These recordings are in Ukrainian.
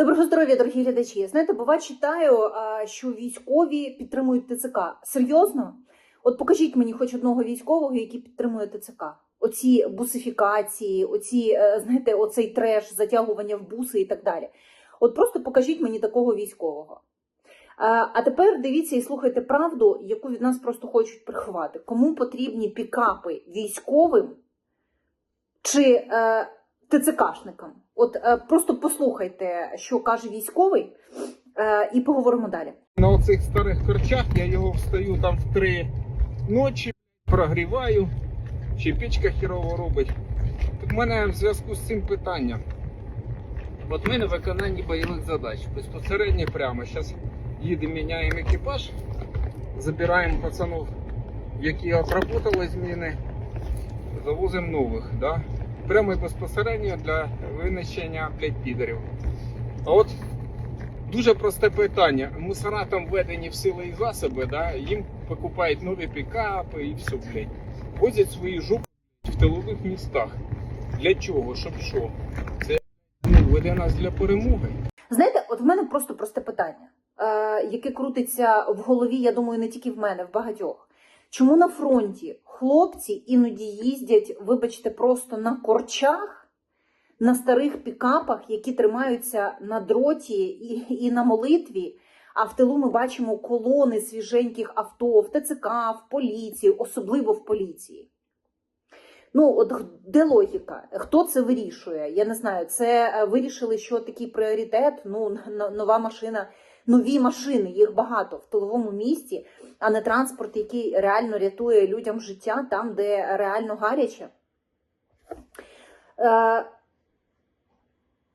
Доброго здоров'я, дорогі глядачі. Знаєте, бува читаю, що військові підтримують ТЦК. Серйозно? От покажіть мені хоч одного військового, який підтримує ТЦК. Оці бусифікації, оці, е, знаєте, оцей треш, затягування в буси і так далі. От просто покажіть мені такого військового. А, а тепер дивіться і слухайте правду, яку від нас просто хочуть приховати. Кому потрібні пікапи військовим чи е, ТЦКшникам? От е, просто послухайте, що каже військовий, е, і поговоримо далі. На оцих старих корчах я його встаю там в три ночі, прогріваю, чи пічка хірово робить. В мене в зв'язку з цим питання. От ми на виконанні бойових задач. Безпосередньо прямо. Зараз їдемо, міняємо екіпаж, забираємо пацанів, які отработали зміни, завозимо нових. Да? Прямо безпосередньо для винищення блядь, підерів. А от Дуже просте питання. Мусора там введені в сили і засоби, да? їм покупають нові пікапи і все, блядь. Возять свої жопи в тилових містах. Для чого? Щоб що? Це веде нас для перемоги. Знаєте, от в мене просто просте питання, е, яке крутиться в голові, я думаю, не тільки в мене, в багатьох. Чому на фронті хлопці іноді їздять, вибачте, просто на корчах, на старих пікапах, які тримаються на дроті і, і на молитві, а в тилу ми бачимо колони свіженьких авто в ТЦК, в поліції, особливо в поліції. Ну, от де логіка? Хто це вирішує? Я не знаю. Це е, вирішили, що такий пріоритет, ну, нова машина, нові машини, їх багато в тиловому місті, а не транспорт, який реально рятує людям життя там, де реально гаряче. Е,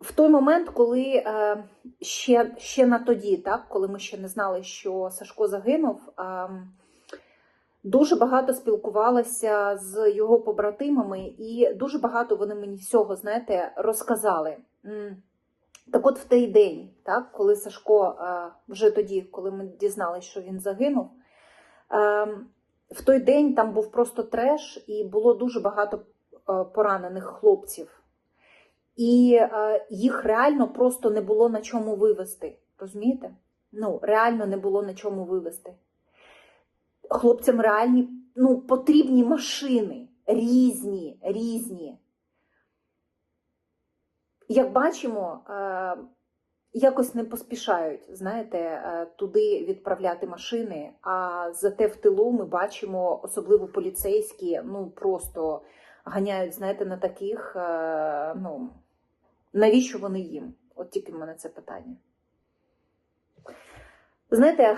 в той момент, коли е, ще, ще на тоді, так, коли ми ще не знали, що Сашко загинув, е, дуже багато спілкувалася з його побратимами, і дуже багато вони мені всього, знаєте, розказали. Так от в той день, так, коли Сашко, е, вже тоді, коли ми дізналися, що він загинув, е, в той день там був просто треш, і було дуже багато е, поранених хлопців. І е, їх реально просто не було на чому вивезти. Розумієте? Ну, реально не було на чому вивезти. Хлопцям реальні ну, потрібні машини. Різні, різні. Як бачимо, е, якось не поспішають, знаєте, е, туди відправляти машини. А зате в тилу ми бачимо, особливо поліцейські, ну просто ганяють, знаєте, на таких, е, ну, навіщо вони їм? От тільки в мене це питання. Знаєте,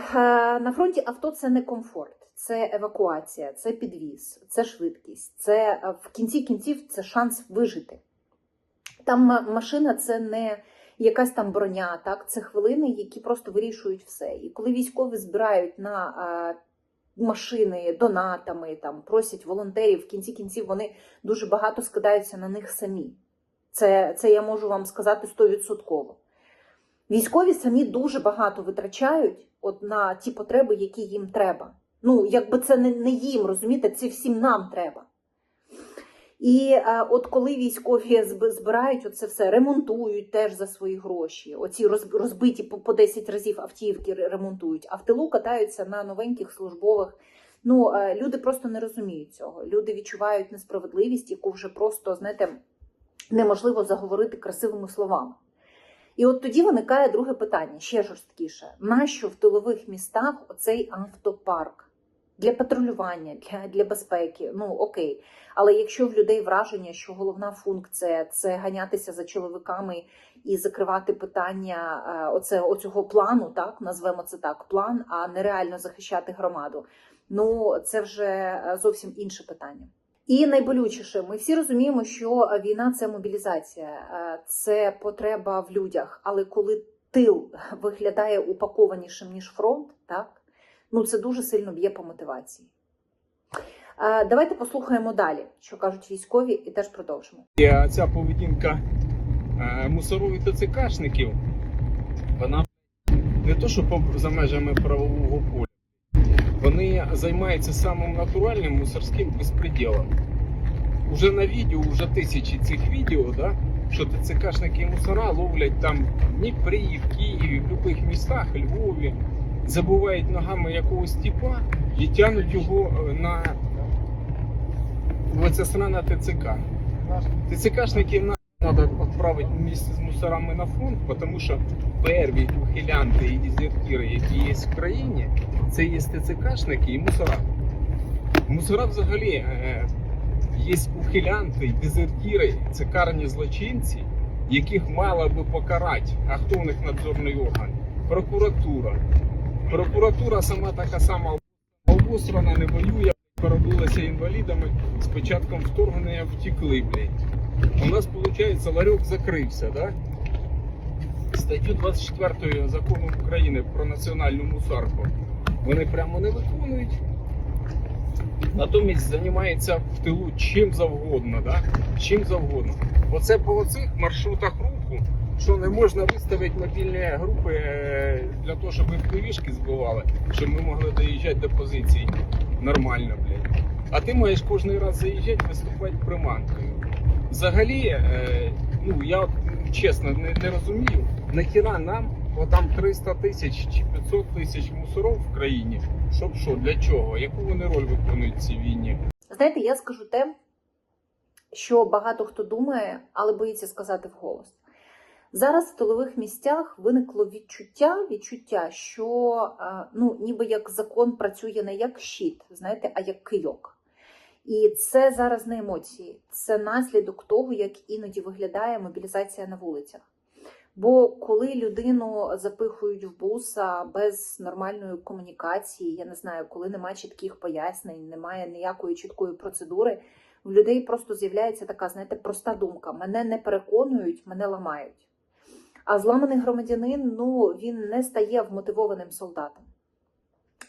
на фронті авто це не комфорт, це евакуація, це підвіз, це швидкість, це в кінці кінців це шанс вижити. Там машина це не якась там броня, так, це хвилини, які просто вирішують все. І коли військові збирають на машини донатами, там просять волонтерів, в кінці кінців вони дуже багато скидаються на них самі. Це, це я можу вам сказати стовідсотково. Військові самі дуже багато витрачають от на ті потреби, які їм треба. Ну, якби це не, не їм, розумієте, це всім нам треба. І е, от коли військові зб- збирають оце все, ремонтують теж за свої гроші. Оці роз- розбиті по, по 10 разів автівки ремонтують, а в тилу катаються на новеньких службових. Ну, е, люди просто не розуміють цього. Люди відчувають несправедливість, яку вже просто, знаєте, неможливо заговорити красивими словами. І от тоді виникає друге питання, ще жорсткіше. Нащо в тилових містах оцей автопарк? Для патрулювання, для, для безпеки, ну окей. Але якщо в людей враження, що головна функція це ганятися за чоловіками і закривати питання е, оце, оцього плану, так назвемо це так, план, а не реально захищати громаду, ну це вже е, зовсім інше питання. І найболючіше, ми всі розуміємо, що війна це мобілізація, е, це потреба в людях. Але коли тил виглядає упакованішим ніж фронт, так ну це дуже сильно б'є по мотивації. Давайте послухаємо далі, що кажуть військові, і теж продовжимо. Ця поведінка е, мусорових ТЦКшників, вона не то, що за межами правового поля. Вони займаються самим натуральним мусорським безпреділом. Уже на відео, вже тисячі цих відео, да? що ТЦКшники і мусора ловлять там в Дніпрі, в Києві, в будь-яких містах, Львові, забувають ногами якогось типа і тянуть його е, на в оце срана ТЦК. ТЦКшників на треба відправити місце з мусорами на фронт, тому що перві ухилянти і дезертири, які є в країні, це є ТЦКшники і мусора. Мусора взагалі е, є ухилянти дезертири, це карані злочинці, яких мало би покарати. А хто у них надзорний орган? Прокуратура. Прокуратура сама така сама обосрана, не воює, поробилася інвалідами. З початком вторгнення втекли, блядь. У нас, виходить, ларьок закрився, да? Статтю 24 закону України про національну мусарку вони прямо не виконують. Натомість займається в тилу чим завгодно, да? чим завгодно. Оце по оцих маршрутах руху, що не можна виставити мобільні групи е, для того, щоб впівішки збивали, щоб ми могли доїжджати до позицій нормально, блядь. А ти маєш кожен раз заїжджати, виступати приманкою. Взагалі, е, ну я чесно не, не розумію, нахіра нам отам 300 тисяч чи 500 тисяч мусоров в країні. Щоб що, для чого? Яку вони роль виконують в цій війні? Знаєте, я скажу те, що багато хто думає, але боїться сказати вголос. Зараз в тилових місцях виникло відчуття, відчуття, що е, ну, ніби як закон працює не як щит, знаєте, а як кийок. І це зараз не емоції, це наслідок того, як іноді виглядає мобілізація на вулицях. Бо коли людину запихують в буса без нормальної комунікації, я не знаю, коли немає чітких пояснень, немає ніякої чіткої процедури, в людей просто з'являється така, знаєте, проста думка: мене не переконують, мене ламають. А зламаний громадянин, ну він не стає вмотивованим солдатом.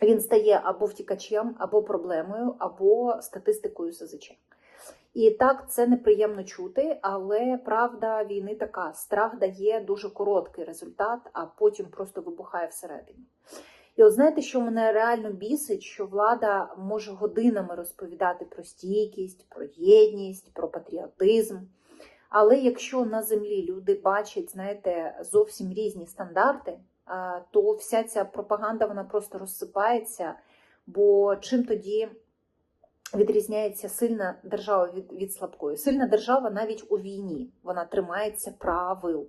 Він стає або втікачем, або проблемою, або статистикою СЗЧ. І так це неприємно чути, але правда війни така: страх дає дуже короткий результат, а потім просто вибухає всередині. І от знаєте, що мене реально бісить, що влада може годинами розповідати про стійкість, про єдність, про патріотизм. Але якщо на землі люди бачать, знаєте, зовсім різні стандарти, то вся ця пропаганда вона просто розсипається. Бо чим тоді відрізняється сильна держава від, від слабкої? Сильна держава навіть у війні вона тримається правил.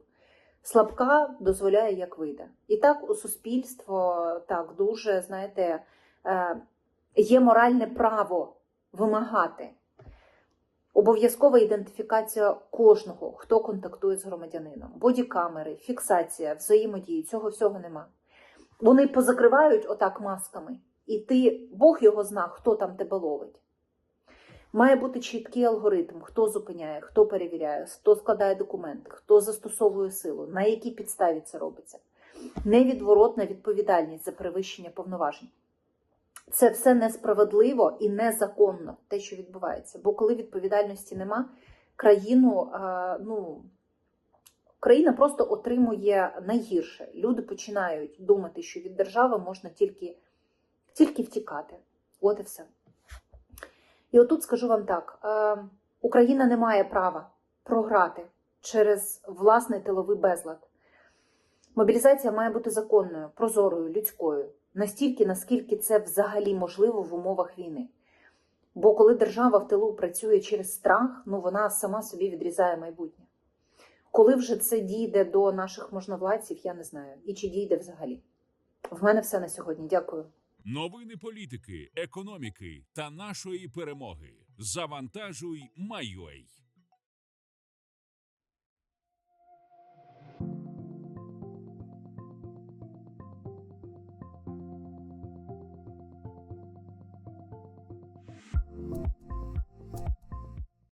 Слабка дозволяє, як вийде. І так у суспільство так дуже, знаєте, е, є моральне право вимагати. Обов'язкова ідентифікація кожного, хто контактує з громадянином. Бодікамери, фіксація, взаємодії, цього всього нема. Вони позакривають отак масками, і ти, Бог його зна, хто там тебе ловить. Має бути чіткий алгоритм, хто зупиняє, хто перевіряє, хто складає документи, хто застосовує силу, на якій підставі це робиться. Невідворотна відповідальність за перевищення повноважень. Це все несправедливо і незаконно, те, що відбувається. Бо коли відповідальності нема, країну, ну, країна просто отримує найгірше. Люди починають думати, що від держави можна тільки, тільки втікати. От і все. І отут скажу вам так: е, Україна не має права програти через власний тиловий безлад. Мобілізація має бути законною, прозорою, людською, настільки, наскільки це взагалі можливо в умовах війни. Бо коли держава в тилу працює через страх, ну вона сама собі відрізає майбутнє. Коли вже це дійде до наших можновладців, я не знаю. І чи дійде взагалі. В мене все на сьогодні. Дякую. Новини політики, економіки та нашої перемоги. Завантажуй, майой.